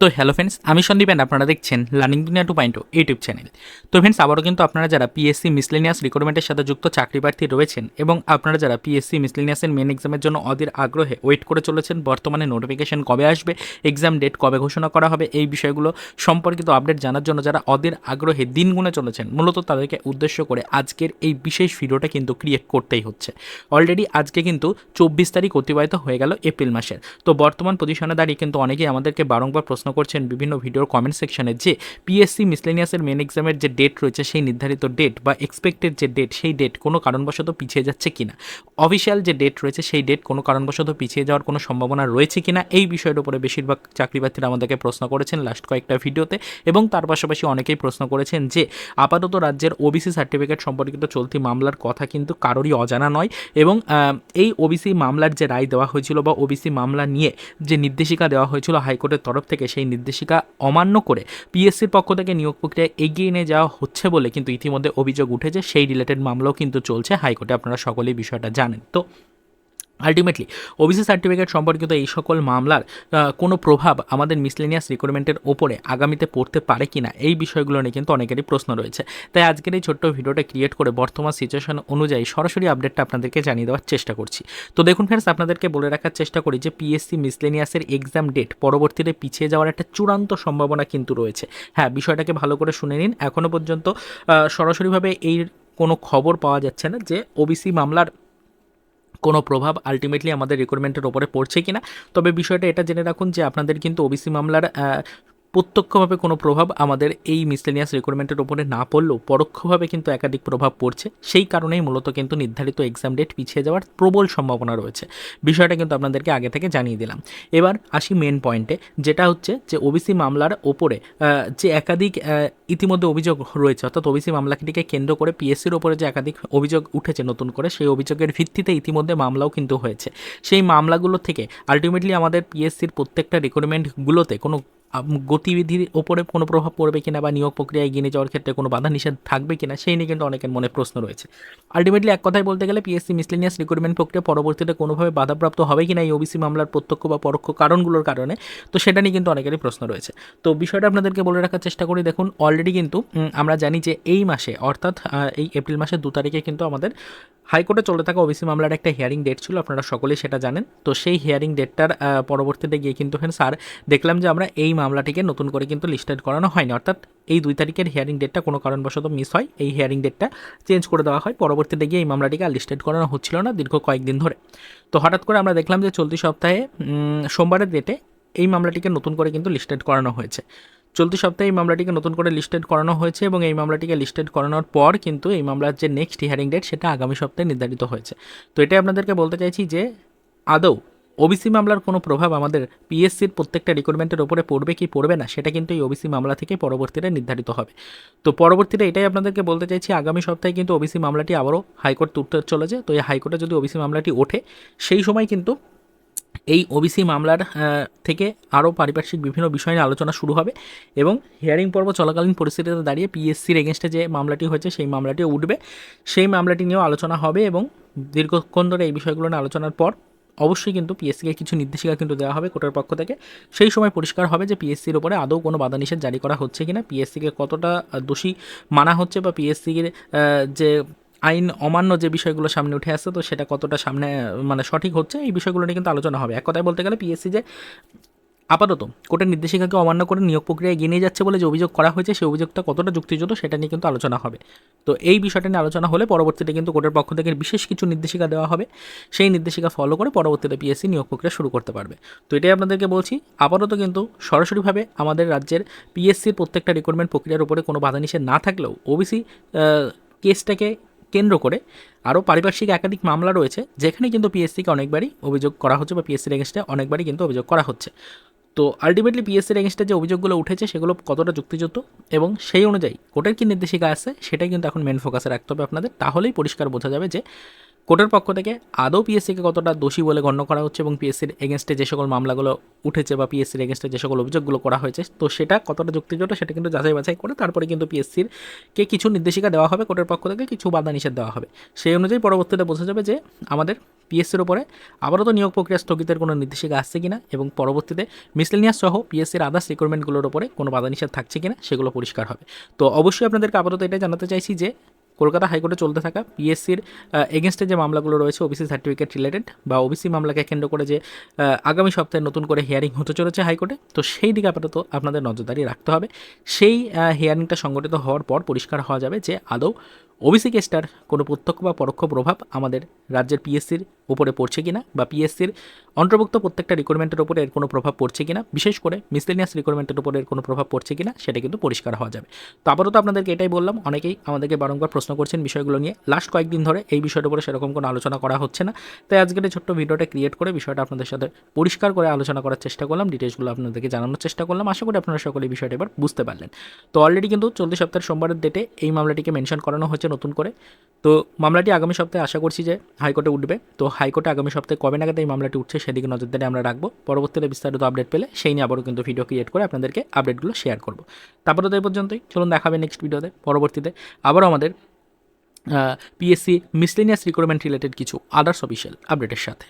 তো hello friends আমি Sandeep and আপনারা দেখছেন learning Duniya two point YouTube channel তো ফ্রেন্ডস আবারও কিন্তু আপনারা যারা পিএসসি মিসলেনিয়াস রিক্রুটমেন্টের সাথে যুক্ত চাকরি প্রার্থী রয়েছেন এবং আপনারা যারা পিএসসি মিসলেনিয়াসের মেন এক্সামের জন্য অধীর আগ্রহে ওয়েট করে চলেছেন, বর্তমানে নোটিফিকেশন কবে আসবে এক্সাম ডেট কবে ঘোষণা করা হবে, এই বিষয়গুলো সম্পর্কিত আপডেট জানার জন্য যারা অধীর আগ্রহে দিন গুনে চলেছেন, মূলত তাদেরকে উদ্দেশ্য করে আজকের এই বিশেষ ভিডিওটা কিন্তু ক্রিয়েট করতেই হচ্ছে। অলরেডি আজকে কিন্তু চব্বিশ তারিখ অতিবাহিত হয়ে গেল এপ্রিল মাসের। তো বর্তমান পজিশনে দাঁড়িয়ে কিন্তু অনেকেই আমাদেরকে বারংবার প্রশ্ন করছেন বিভিন্ন ভিডিওর কমেন্ট সেকশনে যে পিএসসি মিসলেনিয়াসের মেন এক্সামের যে ডেট রয়েছে, সেই নির্ধারিত ডেট বা এক্সপেক্টেড যে ডেট সেই ডেট কোনো কারণবশত পিছিয়ে যাচ্ছে কিনা? অফিসিয়াল যে ডেট রয়েছে, সেই ডেট কোনো কারণবশত পিছিয়ে যাওয়ার কোনো সম্ভাবনা রয়েছে কিনা? এই বিষয়ের উপরে বেশিরভাগ চাকরিপ্রার্থীরা আমাদেরকে প্রশ্ন করেছেন লাস্ট কয়েকটা ভিডিওতে এবং তার পাশাপাশি অনেকেই প্রশ্ন করেছেন যে আপাতত রাজ্যের ওবিসি সার্টিফিকেট সম্পর্কিত চলতি মামলার কথা কিন্তু কারোরই অজানা নয় এবং এই ওবিসি মামলার যে রায় দেওয়া হয়েছিল বা ওবিসি মামলা নিয়ে যে নির্দেশিকা দেওয়া হয়েছিল হাইকোর্টের তরফ থেকে সেই নির্দেশিকা অমান্য করে পিএসসির পক্ষ থেকে নিয়োগ প্রক্রিয়া এগিয়ে নিয়ে যাওয়া হচ্ছে বলে কিন্তু ইতিমধ্যে অভিযোগ উঠেছে। সেই রিলেটেড মামলাও কিন্তু চলছে। হাইকোর্টে আপনারা সকলেই বিষয়টা জানেন। তো আলটিমেটলি ওবিসি সার্টিফিকেট সম্পর্কিত এই সকল মামলার কোনো প্রভাব আমাদের মিসলেনিয়াস রিক্রুটমেন্টের ওপরে আগামীতে পড়তে পারে কি না এই বিষয়গুলো নিয়ে কিন্তু অনেকেরই প্রশ্ন রয়েছে। তাই আজকের এই ছোট্ট ভিডিওটা ক্রিয়েট করে বর্তমান সিচুয়েশন অনুযায়ী সরাসরি আপডেটটা আপনাদেরকে জানিয়ে দেওয়ার চেষ্টা করছি। তো দেখুন ফ্রেন্ডস আপনাদেরকে বলে রাখার চেষ্টা করি যে পিএসসি মিসলেনিয়াসের এক্সাম ডেট পরবর্তীতে পিছিয়ে যাওয়ার একটা চূড়ান্ত সম্ভাবনা কিন্তু রয়েছে। হ্যাঁ বিষয়টাকে ভালো করে শুনে নিন। এখনও পর্যন্ত সরাসরিভাবে এই কোনো খবর পাওয়া যাচ্ছে না যে ওবিসি মামলার কোনো প্রভাব আলটিমেটলি আমাদের রিক্রুটমেন্টের ওপরে পড়ছে কিনা। তবে বিষয়টা এটা জেনে রাখুন যে আপনাদের কিন্তু ওবিসি মামলার প্রত্যক্ষভাবে কোনো প্রভাব আমাদের এই মিসলেনিয়াস রিক্রুটমেন্টের ওপরে না পড়লেও পরোক্ষভাবে কিন্তু একাধিক প্রভাব পড়ছে। সেই কারণেই মূলত কিন্তু নির্ধারিত এক্সাম ডেট পিছিয়ে যাওয়ার প্রবল সম্ভাবনা রয়েছে। বিষয়টা কিন্তু আপনাদেরকে আগে থেকে জানিয়ে দিলাম। এবার আসি মেন পয়েন্টে যেটা হচ্ছে যে ওবিসি মামলার ওপরে যে একাধিক ইতিমধ্যে অভিযোগ রয়েছে, অর্থাৎ ওবিসি মামলাটিকে কেন্দ্র করে পিএসসির ওপরে যে একাধিক অভিযোগ উঠেছে নতুন করে, সেই অভিযোগের ভিত্তিতে ইতিমধ্যে মামলাও কিন্তু হয়েছে। সেই মামলাগুলো থেকে আলটিমেটলি আমাদের পিএসসির প্রত্যেকটা রিক্রুটমেন্টগুলোতে কোনো গতিবিধির ওপরে কোনো প্রভাব পড়বে কিনা বা নিয়োগ প্রক্রিয়া এগিয়ে যাওয়ার ক্ষেত্রে কোনো বাধা নিষেধ থাকবে কিনা, সেই নিয়ে কিন্তু অনেকের মনে প্রশ্ন রয়েছে। আলটিমেটলি এক কথায় বলতে গেলে পিএসসি মিসলেনিয়াস রিক্রুটমেন্ট প্রক্রিয়া পরবর্তীতে কোনোভাবে বাধাপ্রাপ্ত হবে কিনা এই ওবিসি মামলার প্রত্যক্ষ বা পরোক্ষ কারণগুলোর কারণে, তো সেটা নিয়ে কিন্তু অনেকেরই প্রশ্ন রয়েছে। তো বিষয়টা আপনাদেরকে বলে রাখার চেষ্টা করি, দেখুন অলরেডি কিন্তু আমরা জানি যে এই মাসে, অর্থাৎ এই এপ্রিল মাসের দু তারিখে কিন্তু আমাদের হাইকোর্টে চলে থাকা ওবিসি মামলার একটা হিয়ারিং ডেট ছিল, আপনারা সকলেই সেটা জানেন। তো সেই হিয়ারিং ডেটটার পরবর্তীতে গিয়ে কিন্তু স্যার দেখলাম যে আমরা এই মামলাটিকে নতুন করে কিন্তু লিস্টেড করানো হয়নি। অর্থাৎ এই দুই তারিখের হিয়ারিং ডেটটা কোনো কারণবশত মিস হয়। এই হিয়ারিং ডেটটা চেঞ্জ করে দেওয়া হয়। পরবর্তীতে গিয়ে এই মামলাটিকে আর লিস্টেড করানো হচ্ছিল না দীর্ঘ কয়েকদিন ধরে। তো হঠাৎ করে আমরা দেখলাম যে চলতি সপ্তাহে সোমবারের ডেটে এই মামলাটিকে নতুন করে কিন্তু লিস্টেড করানো হয়েছে। চলতি সপ্তাহে এই মামলাটিকে নতুন করে লিস্টেড করানো হয়েছে এবং এই মামলাটিকে লিস্টেড করানোর পর কিন্তু এই মামলার যে নেক্সট হিয়ারিং ডেট সেটা আগামী সপ্তাহে নির্ধারিত হয়েছে। তো এটাই আপনাদেরকে বলতে চাইছি যে, আদৌ ওবিসি মামলার কোনো প্রভাব আমাদের পিএসসির প্রত্যেকটা রিক্রুটমেন্টের ওপরে পড়বে কি পড়বে না, সেটা কিন্তু এই ওবিসি মামলা থেকে পরবর্তীতে নির্ধারিত হবে। তো পরবর্তীতে এটাই আপনাদেরকে বলতে চাইছি, আগামী সপ্তাহে কিন্তু ওবিসি মামলাটি আবারও হাইকোর্ট তুলতে চলেছে তো এই হাইকোর্টে যদি ওবিসি মামলাটি ওঠে, সেই সময় কিন্তু এই ওবিসি মামলার থেকে আরও পারিপার্শ্বিক বিভিন্ন বিষয় নিয়ে আলোচনা শুরু হবে এবং হিয়ারিং পর্ব চলাকালীন পরিস্থিতিতে দাঁড়িয়ে পিএসসির এগেনস্টে যে মামলাটি হয়েছে, সেই মামলাটিও উঠবে। সেই মামলাটি নিয়েও আলোচনা হবে এবং দীর্ঘক্ষণ ধরে এই বিষয়গুলো নিয়ে আলোচনার পর অবশ্যই কিন্তু পিএসসিকে কিছু নির্দেশিকা কিন্তু দেওয়া হবে কোর্টের পক্ষ থেকে। সেই সময় পরিষ্কার হবে যে পিএসসির ওপরে আদৌ কোনো বাধা নিষেধ জারি করা হচ্ছে কিনা। পিএসসিকে কতটা দোষী মানা হচ্ছে বা পিএসসির যে আইন অমান্য যে বিষয়গুলো সামনে উঠে আসছে, তো সেটা কতটা সামনে মানে সঠিক হচ্ছে, এই বিষয়গুলো নিয়ে কিন্তু আলোচনা হবে। এক কথায় বলতে গেলে পিএসসি যে আপাতত কোর্টের নির্দেশিকাকে অমান্য করে নিয়োগ প্রক্রিয়া এগিয়ে নিয়ে যাচ্ছে বলে যে অভিযোগ করা হয়েছে সেই অভিযোগটা কতটা যুক্তিযুক্ত সেটা নিয়ে কিন্তু আলোচনা হবে। তো এই বিষয়টা নিয়ে আলোচনা হলে পরবর্তীতে কিন্তু কোর্টের পক্ষ থেকে বিশেষ কিছু নির্দেশিকা দেওয়া হবে। সেই নির্দেশিকা ফলো করে পরবর্তীতে পিএসসি নিয়োগ প্রক্রিয়া শুরু করতে পারবে। তো এটাই আপনাদেরকে বলছি, আপাতত কিন্তু সরাসরিভাবে আমাদের রাজ্যের পিএসসির প্রত্যেকটা রিক্রুটমেন্ট প্রক্রিয়ার উপরে কোনো বাধা নিষেধ না থাকলেও ওবিসি কেসটাকে কেন্দ্র করে আরও পারিপার্শ্বিক একাধিক মামলা রয়েছে, যেখানে কিন্তু পিএসসিকে অনেকবারই অভিযোগ করা হচ্ছে বা পিএসসির এগেনস্টে অনেকবারই কিন্তু অভিযোগ করা হচ্ছে। তো আলটিমেটলি পিএসসির এগেনস্টে যে অভিযোগগুলো উঠেছে, সেগুলো কতটা যুক্তিযুক্ত এবং সেই অনুযায়ী কোর্টের কী নির্দেশিকা আছে, সেটাই কিন্তু এখন মেন ফোকাসে রাখতে হবে আপনাদের। তাহলেই পরিষ্কার বোঝা যাবে যে কোর্টের পক্ষ থেকে আদৌ পিএসসিকে কতটা দোষী বলে গণ্য করা হচ্ছে এবং পিএসসির এগেনস্টে যে সকল মামলাগুলো উঠেছে বা পিএসসির এগেনস্টে যে সকল অভিযোগগুলো করা হয়েছে, তো সেটা কতটা যুক্তিযুক্ত সেটা কিন্তু যাচাই বাছাই করে তারপরে কিন্তু পিএসসির কে কিছু নির্দেশিকা দেওয়া হবে, কোর্টের পক্ষ থেকে কিছু বাধা নিষেধ দেওয়া হবে। সেই অনুযায়ী পরবর্তীতে বোঝা যাবে যে আমাদের পিএসসির উপরে আবারও নিয়োগ প্রক্রিয়া স্থগিতের কোনো নির্দেশিকা আসছে কিনা এবং পরবর্তীতে মিসলেনিয়াস সহ পিএসসির আদার্স রিক্রুটমেন্টগুলোর উপরে কোনো বাধা নিষেধ থাকছে কিনা সেগুলো পরিষ্কার হবে। তো অবশ্যই আপনাদেরকে আপাতত এটাই জানাতে চাইছি যে কলকাতা হাইকোর্টে চলতে থাকা পিএসসির এগেনস্টে যে মামলাগুলো রয়েছে, ওবিসি সার্টিফিকেট রিলেটেড বা ওবিসি মামলাকে কেন্দ্র করে যে আগামী সপ্তাহে নতুন করে হিয়ারিং হতে চলেছে হাইকোর্টে। তো সেই দিকে আপাতত আপনাদের নজরদারি রাখতে হবে। সেই হিয়ারিংটা সংগঠিত হওয়ার পর পরিষ্কার হওয়া যাবে যে, আদৌ ওবিসি কেসটার কোনো প্রত্যক্ষ বা পরোক্ষ প্রভাব আমাদের রাজ্যের পিএসসির উপরে পড়ছে কিনা বা পিএসসির অন্তর্ভুক্ত প্রত্যেকটা রিক্রুটমেন্টের উপরে এর কোনো প্রভাব পড়ছে কিনা, বিশেষ করে মিসলেনিয়াস রিক্রুটমেন্টের উপরে এর কোনো প্রভাব পড়ছে কিনা, সেটা কিন্তু পরিষ্কার হওয়া যাবে। তো আপাতত আপনাদেরকে এটাই বললাম, অনেকেই আমাদেরকে বারংবার প্রশ্ন করছেন বিষয়গুলো নিয়ে। লাস্ট কয়েকদিন ধরে এই বিষয়টার উপরে সেরকম কোনো আলোচনা করা হচ্ছে না। তাই আজকের এই ছোট্ট ভিডিওটা ক্রিয়েট করে বিষয়টা আপনাদের সাথে পরিষ্কার করে আলোচনা করার চেষ্টা করলাম ডিটেলসগুলো আপনাদেরকে জানানোর চেষ্টা করলাম। আশা করি আপনারা সকলে বিষয়টা এবার বুঝতে পারলেন। তো অলরেডি কিন্তু চলতি সপ্তাহের সোমবারের ডেটে এই মামলাটিকে মেনশন করানো হচ্ছে নতুন করে। তো মামলাটি আগামী সপ্তাহে আশা করছি যে হাইকোর্টে উঠবে। তো হাইকোর্টে আগামী সপ্তাহে কবে নাগাদ এই মামলাটি উঠছে সেদিকে নজরদারি আমরা রাখব। পরবর্তীতে বিস্তারিত আপডেট পেলে সেই নিয়ে আবারও কিন্তু ভিডিও ক্রিয়েট করে আপনাদেরকে আপডেটগুলো শেয়ার করব। তারপরে তো এই পর্যন্তই। চলুন দেখাবে নেক্সট ভিডিওতে পরবর্তীতে আবারও আমাদের পিএসসি মিসলিনিয়াস রিক্রুটমেন্ট রিলেটেড কিছু আদার্স অফিসিয়াল আপডেটের সাথে।